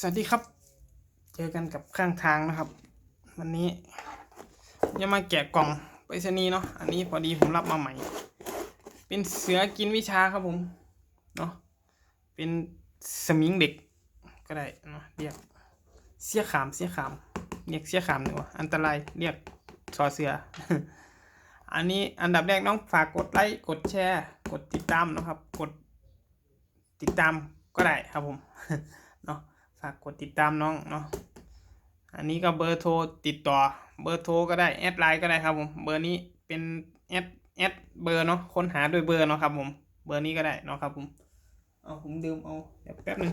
สวัสดีครับ เจอกันกับข้างทางนะครับ วันนี้จะมาแกะกล่องไปรษณีย์เนาะอันนี้พอดีผมรับมาใหม่ เป็นเสือกินวิชาครับผมเนาะเป็นสมิงเด็กก็ได้เนาะเรียกเสียขามเสียขามเรียกเสียขามดีกว่าอันตรายเรียกชอเสือ อันนี้อันดับแรกน้องฝากกดไลค์กดแชร์ กดติดตามนะครับ กดติดตามก็ได้ครับผมเนาะากกดติดตามน้องเนาะอันนี้ก็เบอร์โทรติดต่อ เบอร์โทรก็ได้แอดไลน์ก็ได้ครับผมเบอร์นี้เป็นแอดแอดเบอร์เนาะค้นหาด้วยเบอร์เนาะครับผมเบอร์นี้ก็ได้เนาะครับผมเอาผมดื่มเอาเดี๋ยวแป๊บหนึง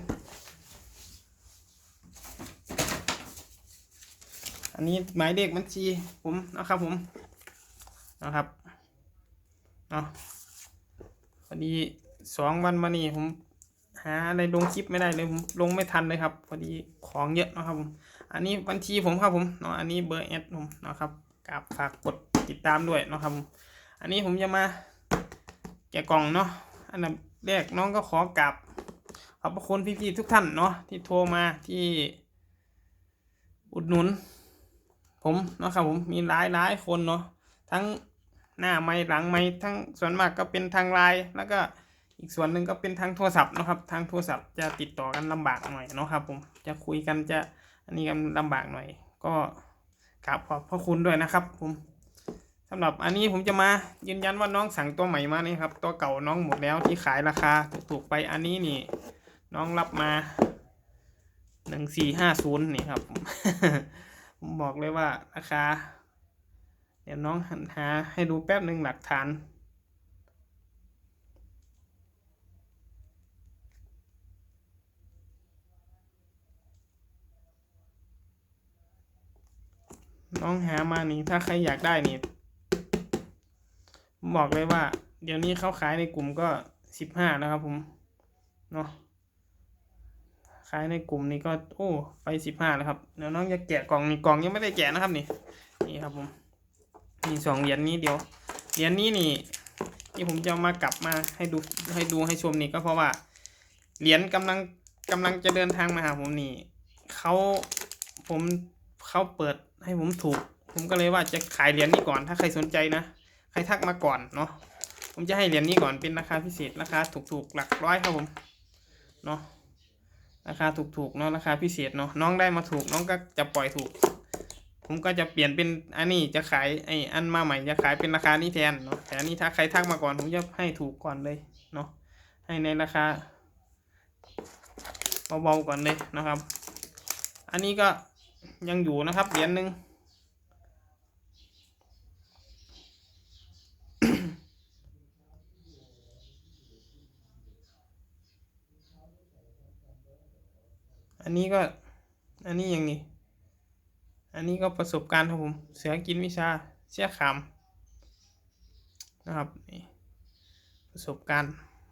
อันนี้หมายเลขบัญชีผมนะครับผมนะครับเนาะพอดีสองวันมานี่ผม หาอะไรลงคลิปไม่ได้เลยผมลงไม่ทันเลยครับพอดีของเยอะนะครับผมอันนี้บัญชีผมครับผมเนาะอันนี้เบอร์แอดผมนะครับกราบฝากกดติดตามด้วยนะครับผมอันนี้ผมจะมาแกะกล่องเนาะอันดับแรกน้องก็ขอกราบขอบพระคุณพี่ๆทุกท่านเนาะที่โทรมาที่อุดหนุน ผมเนาะครับผมมีหลายหลายคนเนาะทั้งหน้าไม่หลังไม่ทั้งส่วนมากก็เป็นทางไลน์แล้วก็ อีกส่วนหนึ่งก็เป็นทางโทรศัพท์นะครับ ทางโทรศัพท์จะติดต่อกันลำบากหน่อยนะครับผม จะคุยกันจะอันนี้กันลำบากหน่อย ก็กราบขอบพระคุณด้วยนะครับ ผมสำหรับอันนี้ผมจะมายืนยันว่าน้องสั่งตัวใหม่มานี่ครับ ตัวเก่าน้องหมดแล้วที่ขายราคาถูกๆไปอันนี้นี่ น้องรับมาหนึ่งสี่ห้าศูนย์นี่ครับ ผมผมบอกเลยว่าราคา เดี๋ยวน้องหันหาให้ดูแป๊บหนึ่งหลักฐาน น้องหามานี่ ถ้าใครอยากได้นี่ผมบอกเลยว่า เดี๋ยวนี้เขาขายในกลุ่มก็สิบห้านะครับผม เนาะขายในกลุ่มนี้ก็ โอ้ไปสิบห้าแล้วครับเดี๋ยวน้องจะแกะกล่องนี่กล่องยังไม่ได้แกะนะครับนี่ นี่ครับผมมีสองเหรียญนี้เดี๋ยวเหรียญนี้นี่ ที่ผมจะมากลับมาให้ดูให้ดูให้ชมนี่ก็เพราะว่าเหรียญกำลังกำลังจะเดินทางมาหาผมนี่เขาผม เขาเปิดให้ผมถูก ผมก็เลยว่าจะขายเหรียญนี้ก่อน ถ้าใครสนใจนะ ใครทักมาก่อนเนาะ ผมจะให้เหรียญนี้ก่อนเป็นราคาพิเศษราคาถูกๆหลักร้อยครับผม เนาะ ราคาถูกๆเนาะราคาพิเศษเนาะ น้องได้มาถูกน้องก็จะปล่อยถูก ผมก็จะเปลี่ยนเป็นอันนี้จะขายไออันมาใหม่จะขายเป็นราคานี้แทนเนาะ แต่อันนี้ถ้าใครทักมาก่อนผมจะให้ถูกก่อนเลยเนาะ ให้ในราคาเบาๆก่อนเลยนะครับ อันนี้ก็ ยังอยู่นะครับเหรียญหนึ่งอันนี้ก็ อันนี้ยังนี่อันนี้ก็ประสบการณ์ครับผม เสือกินวิชาเชี่ยขามนะครับนี่ประสบการณ์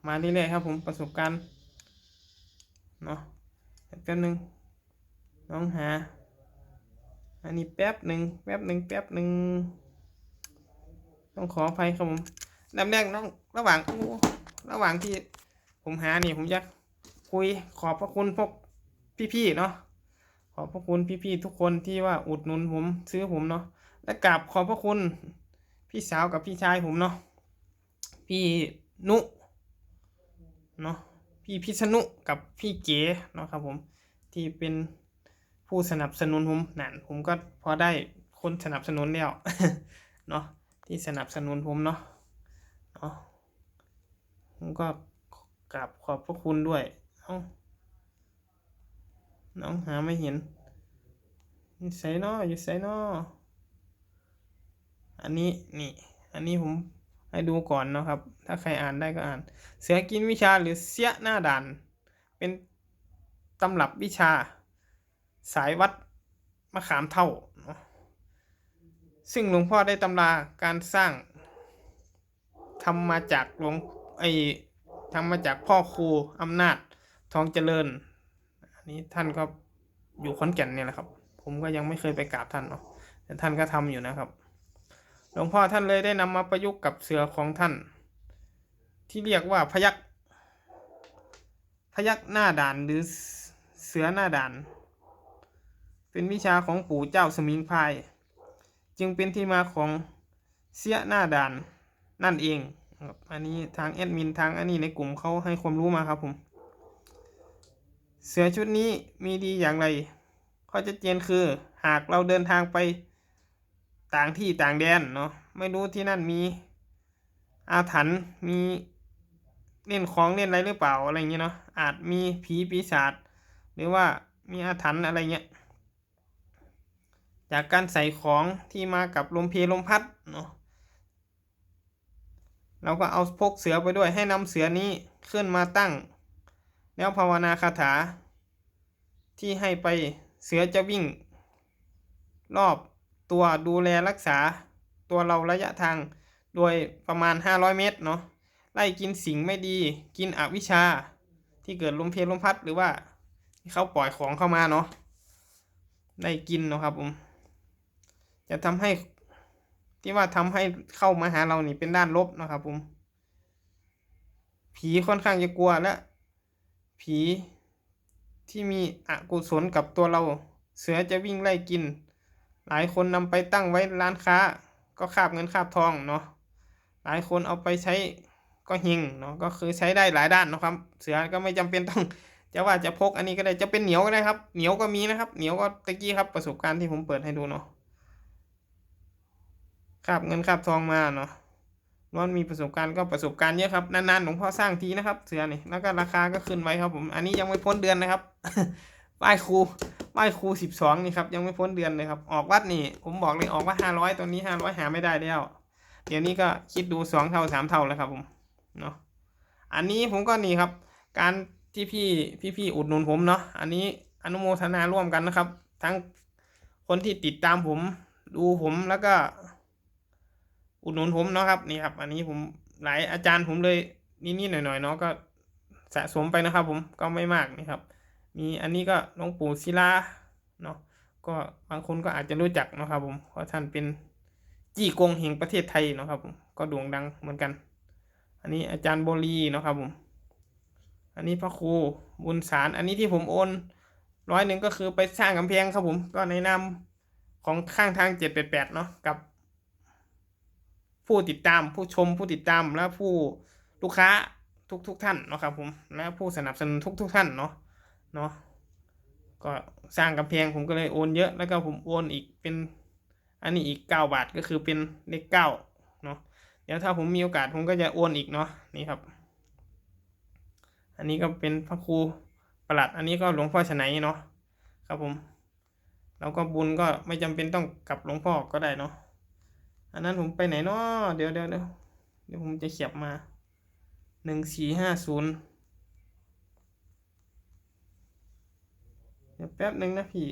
มาเรื่อยๆครับผมประสบการณ์เนาะแป๊บนึงน้องหา อันนี้แป๊บหนึ่งแป๊บหนึ่งแป๊บหนึ่งต้องขออภัยครับผมลำแรกน้องระหว่างระหว่างที่ผมหานี่ผมจะคุยขอบพระคุณพวกพี่ๆเนาะขอบพระคุณพี่ๆทุกคนที่ว่าอุดหนุนผมซื้อผมเนาะและกราบขอบพระคุณ พี่สาวกับพี่ชายผมเนาะพี่นุเนาะพี่พิษณุกับพี่เก๋เนาะครับผมที่เป็น ผู้สนับสนุนผมนั่นผมก็พอได้คนสนับสนุนแล้วเนาะที่สนับสนุนผมเนาะเนาะผมก็กราบขอบพระคุณด้วยเอ้าน้องหาไม่เห็นอยู่ไสนออยู่ไสนออันนี้นี่ อันนี้ผมให้ดูก่อนนะครับ ถ้าใครอ่านได้ก็อ่าน เสือกินวิชาหรือเสียหน้าด่าน เป็นตำรับวิชา สายวัดมะขามเท่า ซึ่งหลวงพ่อได้ตำราการสร้างทำมาจากหลวงไอทำมาจากพ่อครูอำนาจทองเจริญ อันนี้ท่านก็อยู่ขอนแก่นเนี่ยแหละครับ ผมก็ยังไม่เคยไปกราบท่านเนาะแต่ท่านก็ทำอยู่นะครับ หลวงพ่อท่านเลยได้นำมาประยุกต์กับเสือของท่าน ที่เรียกว่าพยักพยักหน้าด่านหรือเสือหน้าด่าน เป็นวิชาของปู่เจ้าสมิงพราย จึงเป็นที่มาของเสียหน้าด่านนั่นเองครับอันนี้ทางแอดมินทางอันนี้ในกลุ่มเขาให้ความรู้มาครับผม เสือชุดนี้มีดีอย่างไรข้อชัดเจนคือหากเราเดินทางไปต่างที่ต่างแดนเนาะไม่รู้ที่นั่นมีอาถรรพ์มีเล่นของเล่นอะไรหรือเปล่าอะไรเงี้ยเนาะอาจมีผีปีศาจหรือว่ามีอาถรรพ์อะไรเงี้ย จากการใส่ของที่มากับลมเพลลมพัดเนาะเราก็เอาพกเสือไปด้วยให้นำเสือนี้ขึ้นมาตั้ง แล้วภาวนาคาถา ที่ให้ไปเสือจะวิ่ง รอบตัวดูแลรักษาตัวเราระยะทางโดยประมาณ 500 เมตรเนาะไล่กินสิ่งไม่ดีกินอวิชา ที่เกิดลมเพลลมพัดหรือว่าที่เขาปล่อยของเข้ามาเนาะได้กินเนาะครับผม จะทำให้ที่ว่าทำให้เข้ามาหาเรานี่เป็นด้านลบนะครับผม ผีค่อนข้างจะกลัวและ ผีที่มีอกุศลกับตัวเรา เสือจะวิ่งไล่กิน หลายคนนำไปตั้งไว้ร้านค้า ก็คาบเงินคาบทองเนาะหลายคนเอาไปใช้ก็หิงเนาะก็คือใช้ได้หลายด้านนะครับ เสือก็ไม่จำเป็นต้องจะว่าจะพกอันนี้ก็ได้จะเป็นเหนียวก็ได้ครับ เหนียวก็มีนะครับ เหนียวก็ตะกี้ครับประสบการณ์ที่ผมเปิดให้ดูเนาะ คาบเงินคาบทองมาเนาะนอนมีประสบการณ์ก็ประสบการณ์เยอะครับนานๆหลวงพ่อสร้างทีนะครับ เสือนี่แล้วก็ราคาก็ขึ้นไว้ครับผมอันนี้ยังไม่พ้นเดือนนะครับป้ายครูป้ายครูสิบสองนี่ครับยังไม่พ้นเดือนเลยครับออกวัดนี่ ผมบอกเลยออกว่าห้าร้อยตัวนี้ห้าร้อยหาไม่ได้แล้วเดี๋ยวนี้ก็คิดดูสองเท่าสามเท่าแล้วครับผมเนาะอันนี้ผมก็นี่ครับ การที่พี่พี่พี่อุดหนุนผมเนาะอันนี้อนุโมทนาร่วมกันนะครับ ทั้งคนที่ติดตามผมดูผมแล้วก็ อุดหนุนผมเนาะครับนี่ครับ อันนี้ผมหลายอาจารย์ผมเลยนิดๆหน่อยๆเนาะก็สะสมไปนะครับ ผมก็ไม่มากนี่ครับ มีอันนี้ก็หลวงปู่ศิลาเนาะก็บางคนก็อาจจะรู้จักนะครับ ผมเพราะท่านเป็นจี้กงแห่งประเทศไทยเนาะครับ ผมก็โด่งดังเหมือนกัน อันนี้อาจารย์โบลีเนาะครับผม อันนี้พระครูบุญสาร อันนี้ที่ผมโอนร้อยหนึ่งก็คือไปสร้างกำแพงครับผม ก็ในนามของข้างทางเจ็ดแปดแปดเนาะกับ ผู้ติดตามผู้ชมผู้ติดตามและผู้ลูกค้าทุกทุกท่านเนาะครับผมและผู้สนับสนุนทุกทุกท่านเนาะเนาะก็สร้างกำแพงผมก็เลยโอนเยอะแล้วก็ผมโอนอีกเป็นอันนี้อีกเก้าบาทก็คือเป็นเลขเก้าเนาะเดี๋ยวถ้าผมมีโอกาสผมก็จะโอนอีกเนาะนี่ครับ อันนี้ก็เป็นพระครูประหลัด อันนี้ก็หลวงพ่อชนัยเนาะครับผมแล้วก็บุญก็ไม่จำเป็นต้องกับหลวงพ่อก็ได้เนาะ อันนั้นผมไปไหนเนาะเดี๋ยวเดี๋ยวเดี๋ยวเดี๋ยวผมจะเขียบมาหนึ่งสี่ห้าศูนย์เดี๋ยวแป๊บหนึ่งนะพี่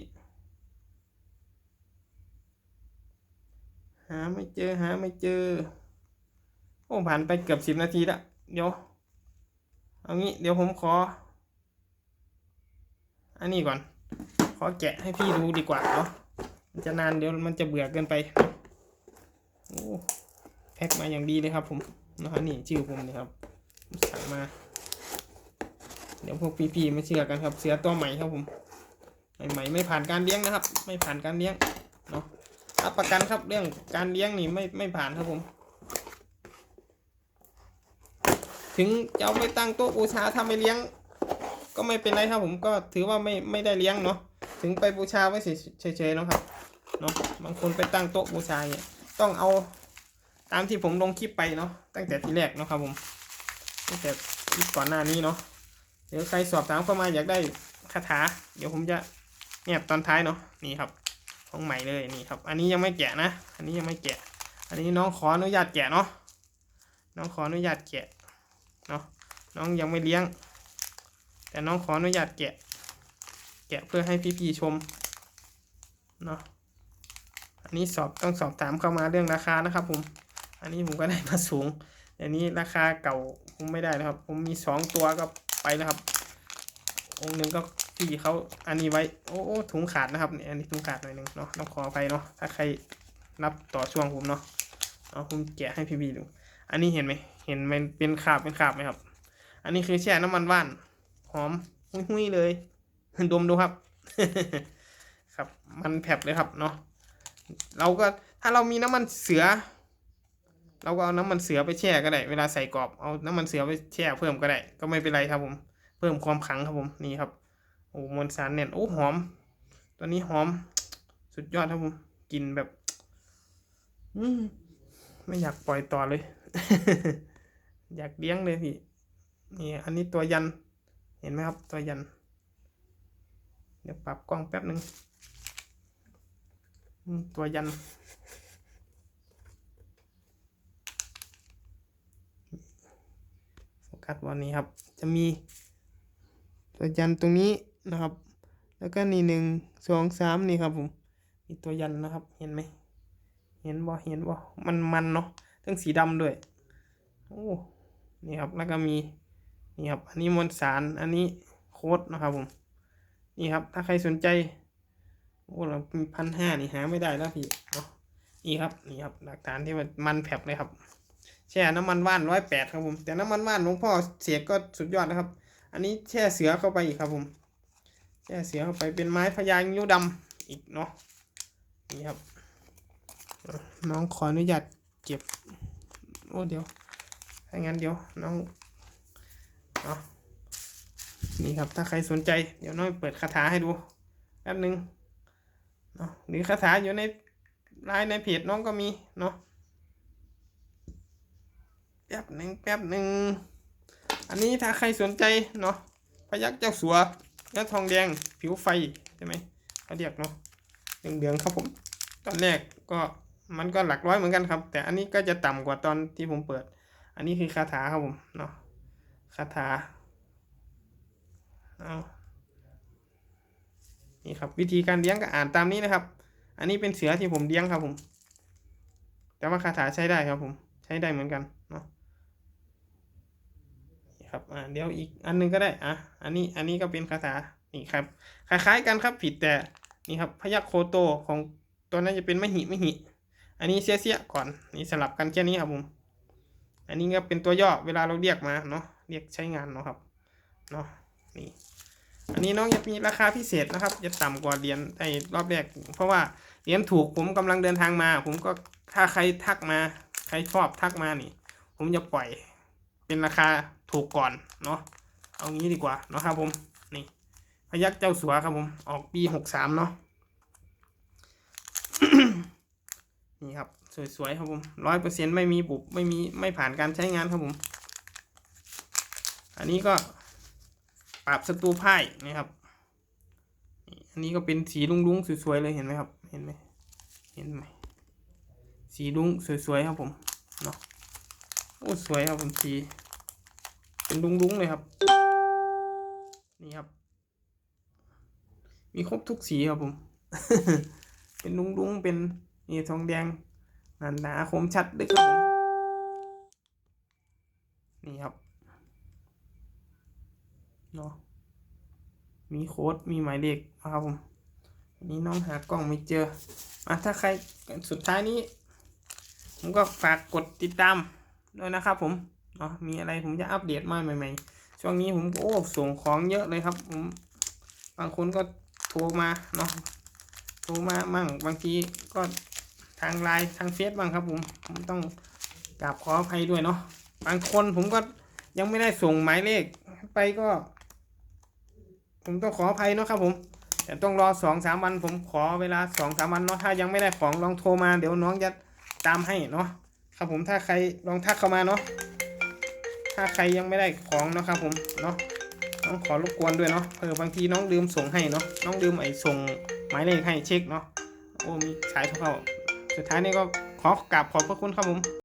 หาไม่เจอหาไม่เจอ โอ้ผ่านไปเกือบสิบนาทีละเดี๋ยว เอางี้เดี๋ยวผมขอ อันนี้ก่อน ขอแกะให้พี่ดูดีกว่าเนาะมันจะนานเดี๋ยวมันจะเบื่อเกินไปเนาะ แพ็คมาอย่างดีเลยครับ ผมนะครับนี่ชื่อผมนี่ครับสั่งมา เดี๋ยวพวกพี่ๆไม่เชื่อกันครับ เสือตัวใหม่ครับผมใหม่ๆไม่ผ่านการเลี้ยงนะครับ ไม่ผ่านการเลี้ยงเนาะรับประกันครับเรื่องการเลี้ยงนี่ไม่ไม่ผ่านครับผม ถึงจะเอาไปตั้งโต๊ะบูชาถ้าไม่เลี้ยง ก็ไม่เป็นไรครับผมก็ถือว่าไม่ไม่ได้เลี้ยงเนาะถึงไปบูชาไว้เฉยๆเนาะครับเนาะบางคนไปตั้งโต๊ะบูชาเนี่ยต้องเอา ตามที่ผมลงคลิปไปเนาะตั้งแต่ทีแรกนะครับผมตั้งแต่คลิปก่อนหน้านี้เนาะเดี๋ยวใครสอบถามเข้ามาอยากได้คาถา เดี๋ยวผมจะเนี่ยตอนท้ายเนาะนี่ครับของใหม่เลยนี่ครับ อันนี้ยังไม่แกะนะ อันนี้ยังไม่แกะ อันนี้น้องขออนุญาตแกะเนาะน้องขออนุญาตแกะเนาะน้องยังไม่เลี้ยง แต่น้องขออนุญาตแกะ แกะเพื่อให้พี่ๆชมเนาะอันนี้สอบต้องสอบถามเข้ามาเรื่องราคานะครับผม อันนี้ผมก็ได้มาสูงอันนี้ราคาเก่าผมไม่ได้นะครับ ผมมีสองตัวก็ไปแล้วครับ องค์หนึ่งก็พี่เขาอันนี้ไว้โอ้โอ้ถุงขาดนะครับเนี่ยอันนี้ถุงขาดหน่อยหนึ่งเนาะต้องขออภัยเนาะถ้าใครรับต่อช่วงผมเนาะเอาผมแกะให้พี่บีดู อันนี้เห็นไหมเห็นมันเป็นขาบเป็นขาบไหมครับ อันนี้คือแช่น้ำมันว่านหอมหุ้ยๆเลยดมดูครับ ครับ มันแผบเลยครับเนาะเราก็ถ้าเรามีน้ำมันเสือ เราก็เอาน้ำมันเสือไปแช่ก็ได้เวลาใส่กรอบเอาน้ำมันเสือไปแช่เพิ่มก็ได้ ก็ไม่เป็นไรครับผม เพิ่มความขังครับผมนี่ครับโอ้มวลสารเนี่ยโอ้หอม ตัวนี้หอม สุดยอดครับผมกลินแบบ อืมไม่อยากปล่อยต่อเลย อยากเลี้ยงเลยพี่นี่อันนี้ตัวยัน เห็นไหมครับ ตัวยัน เดี๋ยวปรับกล้องแป๊บหนึ่งตัวยัน โฟกัสวันนี้ครับ จะมีตัวยันตรงนี้นะครับ แล้วก็นี่หนึ่งสองสามนี่ครับผม มีตัวยันนะครับ เห็นไหม เห็นบ่ เห็นบ่ มันมันเนาะทั้งสีดำด้วย โอ้ นี่ครับ แล้วก็มี นี่ครับ อันนี้มวลสาร อันนี้โค้ดนะครับผม นี่ครับ ถ้าใครสนใจ โอ้เราพันห้านี่หาไม่ได้แล้วพี่เนาะนี่ครับ นี่ครับ หลักฐานที่มันมันแผลบเลยครับ แช่น้ำมันว่านร้อยแปดครับผม แต่น้ำมันว่านหลวงพ่อเสียก็สุดยอดนะครับ อันนี้แช่เสือเข้าไปอีกครับผมแช่เสือเข้าไปเป็นไม้พญางิ้วดำอีกเนาะนี่ครับ น้องขออนุญาตเก็บโอ้เดี๋ยวถ้างั้นเดี๋ยวน้องเนาะนี่ครับถ้าใครสนใจเดี๋ยวน้องเปิดคาถาให้ดูแป๊บหนึ่งเนาะหรือคาถาอยู่ในไลน์ในเพจน้องก็มีเนาะ แป๊บหนึ่งแป๊บหนึ่งอันนี้ถ้าใครสนใจเนาะพยักเจ้าสัวเนื้อทองแดงผิวไฟใช่ไหมเขาเรียกเนาะเหลืองๆครับผม ตอนแรกก็มันก็หลักร้อยเหมือนกันครับ แต่อันนี้ก็จะต่ำกว่าตอนที่ผมเปิด อันนี้คือคาถาครับผมเนาะคาถาเอานี่ครับวิธีการเลี้ยงก็อ่านตามนี้นะครับ อันนี้เป็นเสือที่ผมเลี้ยงครับผม แต่ว่าคาถาใช้ได้ครับผม ใช้ได้เหมือนกันเนาะ ครับอ่าเดี๋ยวอีกอันหนึงก็ได้อะอันนี้อันนี้ก็เป็นคาถานี่ครับคล้ายๆกันครับผิดแต่นี่ครับพยัคโคโตของตัวนั้นจะเป็นมหิมหิอันนี้เสียเสียก่อนนี่สลับกันแค่นี้ครับผมอันนี้ก็เป็นตัวย่อเวลาเราเรียกมาเนาะเรียกใช้งานเนาะครับเนาะนี่อันนี้น้องจะมีราคาพิเศษนะครับ จะต่ำกว่าเหรียญไอ้รอบแรก เพราะว่าเหรียญถูกผมกำลังเดินทางมา ผมก็ถ้าใครทักมา ใครชอบทักมานี่ ผมจะปล่อยเป็นราคา ถูกก่อนเนาะเอางี้ดีกว่าเนาะครับผมนี่พยักเจ้าสัวครับผม ออกปีหกสามเนาะนี่ครับ สวยๆครับผมร้อยเปอร์เซ็นไม่มีบุบไม่มีไม่ผ่านการใช้งานครับผม อันนี้ก็ปราบศัตรูพ่ายนะครับอันนี้ก็เป็นสีลุงๆสวยๆเลยเห็นไหมครับเห็นไหมเห็นไหมสีลุงสวยๆครับผมเนาะโอ้สวยครับผมสี เป็นลุงๆเลยครับ นี่ครับ มีครบทุกสีครับผม เป็นลุงๆเป็นนี่ทองแดงหนาหนาคมชัดเลยครับผมนี่ครับเนาะมีโค้ดมีหมายเลขนะครับผมนนี้น้องหากล้องไม่เจออะถ้าใครสุดท้ายนี้ ผมก็ฝากกดติดตามด้วยนะครับผม เนาะมีอะไรผมจะอัปเดตมาใหม่ๆ ช่วงนี้ผมโอ้ส่งของเยอะเลยครับผมบางคนก็โทรมาเนาะโทรมามั่งบางทีก็ทางไลน์ทางเฟซบ้างครับผมผมต้องกราบขออภัยด้วยเนาะบางคนผมก็ยังไม่ได้ส่งหมายเลขไปก็ ผมต้องขออภัยเนาะครับผมแต่ต้องรอสองสามวัน ผมขอเวลาสองสามวันเนาะถ้ายังไม่ได้ของลองโทรมาเดี๋ยวน้องจะตามให้เนาะครับผมถ้าใครลองทักเข้ามาเนาะ ถ้าใครยังไม่ได้ของนะครับผมเนาะน้องขอรบกวนด้วยเนาะเออบางทีน้องลืมส่งให้เนาะน้องลืมไอ้ส่งหมายเลขให้เช็คเนาะโอ้มีสายโทรเข้าสุดท้ายนี้ก็ขอกราบขอบพระคุณครับผม